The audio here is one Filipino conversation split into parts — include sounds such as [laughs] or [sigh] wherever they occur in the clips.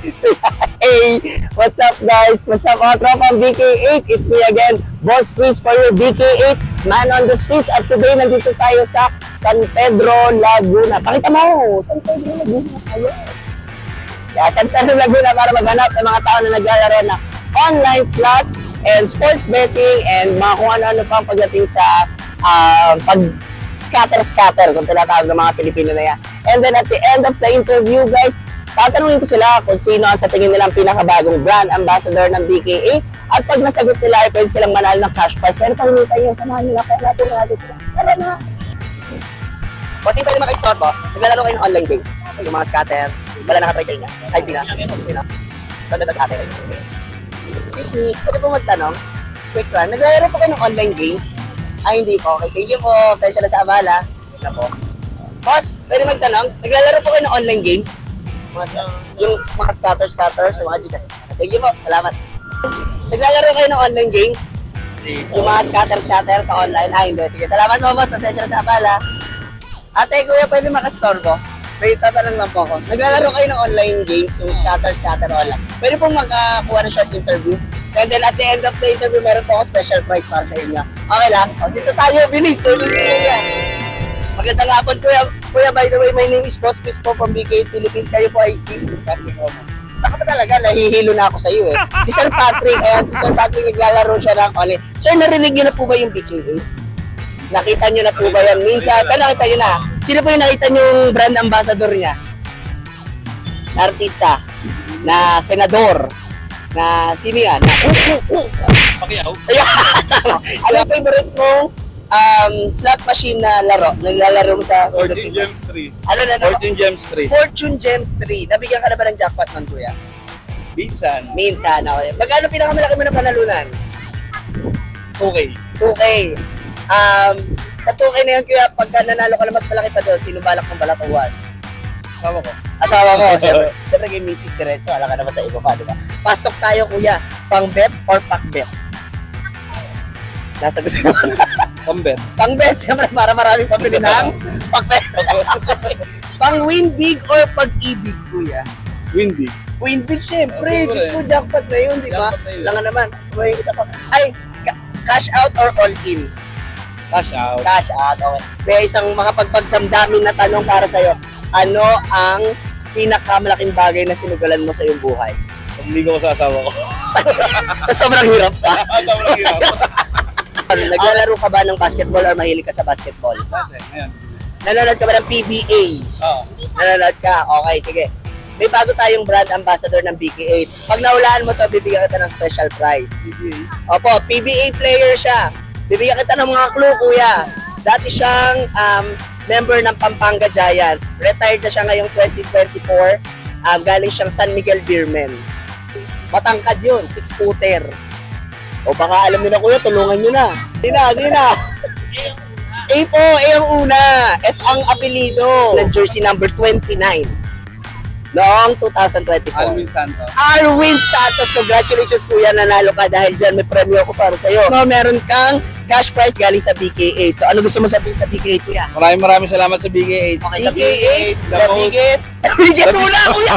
[laughs] hey, what's up guys? What's up mga tropang BK8? It's me again, Boss Chris for your BK8 Man on the Streets. At today, nandito tayo sa San Pedro, Laguna. Pakita mo, San Pedro, Laguna tayo. Yeah, San Pedro, Laguna para maghanap ng mga tao na naglalaro na online slots and sports betting and mga kung ano-ano pang pagdating sa ah, pag scatter-scatter kung tinatawag ng mga Pilipino na yan. And then at the end of the interview, guys, tatanungin ko sila kung sino ang sa tingin nilang pinakabagong brand ambassador ng BKA. At pag nasagot nila, ay pwede silang manal ng cash prize. Pero panginitan nyo, samahan nila, kaya natin natin sila. Tara na! Kasi pwede maka-start mo, naglalaro kayo ng online games. Yung mga scatter, wala nakatry sa inyo. Ay, sila. Sila. Ganda na scatter. Excuse me, pwede po magtanong? Quick lang, naglalaro po kayo ng online games? Ay, hindi po. Okay, thank you po. Sensya na sa abala. Na po. Boss, pwede magtanong? Naglalaro po kayo ng online games? Mga, yung mga scatter-scatter sa mga Gcash. Thank you po. Salamat. Naglalaro kayo ng online games? Yung mga scatter-scatter sa online? Ay, hindi. Sige, salamat po, boss. Pasensya na sa abala. Ate, kuya, pwede makastore ko? May tatanong lang po ako. Naglalaro kayo ng online games, yung scatter-scatter online. Pwede pong magkakuha ng short interview. And then at the end of the interview, meron po ako special prize para sa inyo. Okay lang? O, dito tayo, bilis. Bilis, kuya. Magandang hapon, kuya. Kuya, by the way, my name is Boss Chris po from BK Philippines. Kayo po ay si... Saka pa talaga, nahihilo na ako sa iyo eh. Si Sir Patrick, ayan, si Sir Patrick naglalaro siya ng online. Sir, narinig niyo na po ba yung BK8? Nakita niyo na po ba yan? Minsan, pero nakita niyo na. Sino po yung nakita niyo yung brand ambassador niya? Na artista, na senador, na sino yan? Na, uh, uh, uh. Pakiyaw. Ayan, tama. Ano yung favorite mong um, slot machine na laro? Naglalaro mo sa 14 Gems 3. Ano na naman? 14 Gems 3. Fortune Gems 3. Nabigyan ka na ba ng jackpot nun, kuya? Minsan. Minsan, okay. Magkano pinakamalaki mo na panalunan? Okay. 2K. Um, sa 2K na yun, kuya, pagka nanalo ka na mas malaki pa doon, sino balak mong balatuan? Sama ko. Asawa ko, [laughs] syempre. Syempre kay Mrs. Diretso, wala ka naman sa iba pa, di ba? Pastok tayo, kuya. Pang bet or pack bet? Nasa gusto mo. Pambet. [laughs] Pang bet, syempre para maraming pabili ng pack bet. Pang win big or pag-ibig, kuya? Windy. Win big, syempre. Okay, Diyos ko, jackpot na yun, di ba? Jackpot na yun. Langan naman. May isa pa. Ay, ca- cash out or all in? Cash out. Cash out, okay. May isang makapagpagdamdamin na tanong para sa'yo. Ano ang pinakamalaking bagay na sinugalan mo sa iyong buhay? Pumiligo ko sa asawa ko. Tapos [laughs] sobrang hirap pa. [laughs] Sobrang hirap. Naglalaro ka ba ng basketball or mahilig ka sa basketball? Dati, ngayon. Nanonood ka ba ng PBA? Oo. Nanonood ka? Okay, sige. May bago tayong brand ambassador ng BK8. Pag nahulaan mo to, bibigyan kita ng special prize. Opo, PBA player siya. Bibigyan kita ng mga clue, kuya. Dati siyang um, member ng Pampanga Giant. Retired na siya ngayong 2024. Um, galing siyang San Miguel Beermen. Matangkad yun, six-footer. O baka alam niyo na kuya, tulungan niyo na. Sige na, sige na. A po, A ang una. S ang apelido. Ng jersey number 29. Noong 2024. Alvin Santos. Arwin Santos, congratulations kuya, nanalo ka dahil dyan may premyo ako para sa'yo. No, meron kang cash prize galing sa BK8. So ano gusto mo sabihin sa BK8 kuya? Maraming maraming salamat sa BK8. Okay, sa BK8, the [laughs] biggest, the biggest una kuya!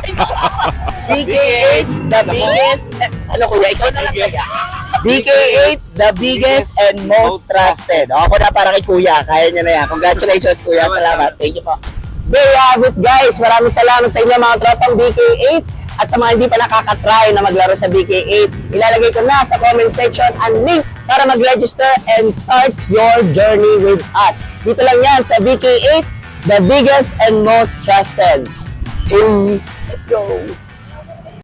[laughs] BK8, the biggest, ano kuya, ikaw na lang kaya. BK8, the biggest and most trusted. O, ako na para kay kuya, kaya niya na yan. Congratulations kuya, salamat. Thank you po. There you have it guys. Maraming salamat sa inyo mga tropang BK8 at sa mga hindi pa nakakatry na maglaro sa BK8. Ilalagay ko na sa comment section ang link para mag-register and start your journey with us. Dito lang yan sa BK8, the biggest and most trusted. Hey, let's go!